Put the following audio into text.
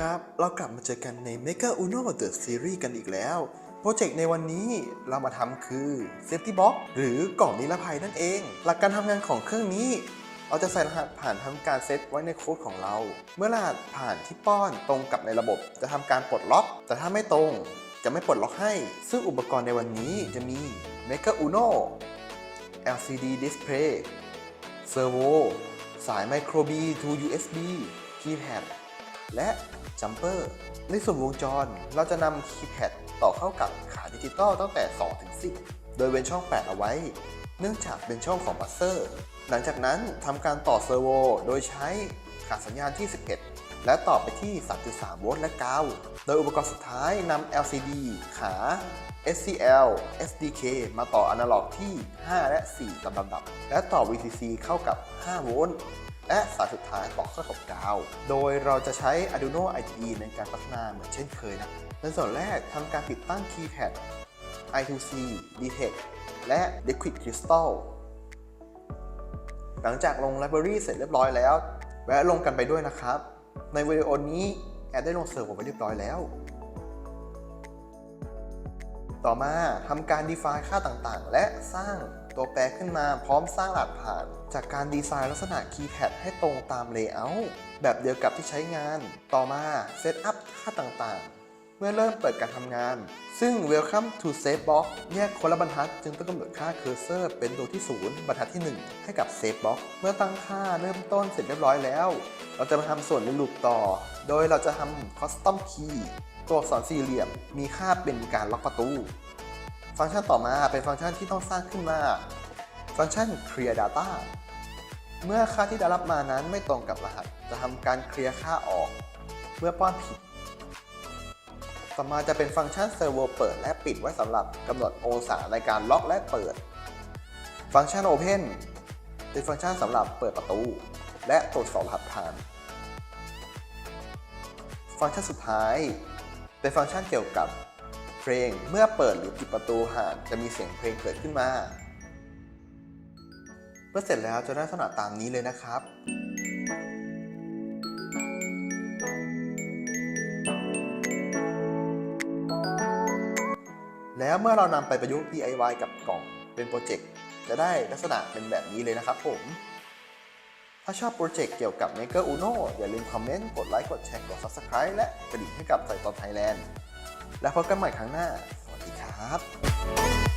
ครับ เรากลับมาเจอกันใน Maker Uno The Series กันอีกแล้ว โปรเจกต์ในวันนี้เรามาทำคือ Safety Box หรือกล่องนิรภัยนั่นเอง หลักการทำงานของเครื่องนี้ เราจะใส่รหัสผ่านทำการเซตไว้ในโค้ดของเรา เมื่อรหัสผ่านที่ป้อนตรงกับในระบบ จะทำการปลดล็อก แต่ถ้าไม่ตรง จะไม่ปลดล็อกให้ ซึ่งอุปกรณ์ในวันนี้จะมี Maker Uno LCD Display เซอร์โวสาย Micro B to USB Keypad และจัมเปอร์ในส่วนวงจรเราจะนำ Keypad ต่อเข้ากับขาดิจิตอลตั้งแต่ 2 ถึง 10 โดยเว้นช่อง 8 เอาไว้ เนื่องจากเป็นช่องของบัสเซอร์ หลังจากนั้นทำการต่อเซอร์โว โดยใช้ขาสัญญาณที่ 11 และต่อไปที่ 3.3 โวลต์และ9โดยอุปกรณ์สุดท้ายนำ LCD ขา SCL SDK มาต่ออนาล็อกที่ 5 และ 4 ตามลำดับ และต่อ VCC เข้ากับ 5 โวลต์ และสายสุดท้ายต่อเข้ากับกาว โดยเราจะใช้ Arduino IDE ในการพัฒนาเหมือนเช่นเคยนะ ในส่วนแรกทำการติดตั้ง Keypad I2C Detect และ Liquid Crystal หลังจากลงไลบรารีเสร็จเรียบร้อยแล้ว แวะลงกันไปด้วยนะครับ ในวิดีโอนี้แอดได้ลงเสิร์ฟไว้เรียบร้อยแล้ว ต่อมาทำการ define ค่าต่างๆ และสร้างตัวแปรขึ้นมาพร้อมสร้างรหัสผ่าน จากการดีไซน์ลักษณะ keypad ให้ตรงตาม layout แบบเดียวกับที่ใช้งาน ต่อมาเซตอัพค่าต่างๆ เมื่อเริ่มเปิดการทำงาน ซึ่ง welcome to safe box แยกคนละบรรทัดจึงต้องกำหนดค่า cursor เป็นตัวที่ 0 บรรทัดที่ 1 ให้กับ safe box เมื่อตั้งค่าเริ่มต้นเสร็จเรียบร้อยแล้ว เราจะมาทำส่วนในลูปต่อ โดยเราจะทำ custom key ตัวอักษรสี่เหลี่ยม มีค่าเป็นการล็อกประตู ฟังก์ชันต่อมาเป็นฟังก์ชันที่ต้องสร้างขึ้นมา ฟังก์ชัน clear data เมื่อค่าที่ได้รับมานั้นไม่ตรงกับรหัส จะทำการเคลียร์ค่าออก เมื่อป้อนผิด ต่อมาจะเป็นฟังก์ชัน servo เปิดและปิดไว้สำหรับกำหนดองศาในการล็อกและเปิด ฟังก์ชัน open เป็นฟังก์ชันสำหรับเปิดประตู และตรวจสอบรหัสผ่าน ฟังก์ชันสุดท้าย เป็นฟังก์ชันเกี่ยวกับเพลงเมื่อเปิดหรือปิดประตูห่านจะมีเสียงเพลงเกิดขึ้นมา เมื่อเสร็จแล้วจะได้ลักษณะตามนี้เลยนะครับ แล้วเมื่อเรานำไปประยุกต์ DIY กับกล่องเป็นโปรเจกต์จะได้ลักษณะเป็นแบบนี้เลยนะครับผม ถ้าชอบโปรเจกต์เกี่ยวกับ Maker Uno อย่าลืมคอมเมนต์ กดไลค์ กดแชร์ กด Subscribe และกระดิ่งให้กับไซตอนไทยแลนด์ แล้วพบกันใหม่ครั้งหน้า สวัสดีครับ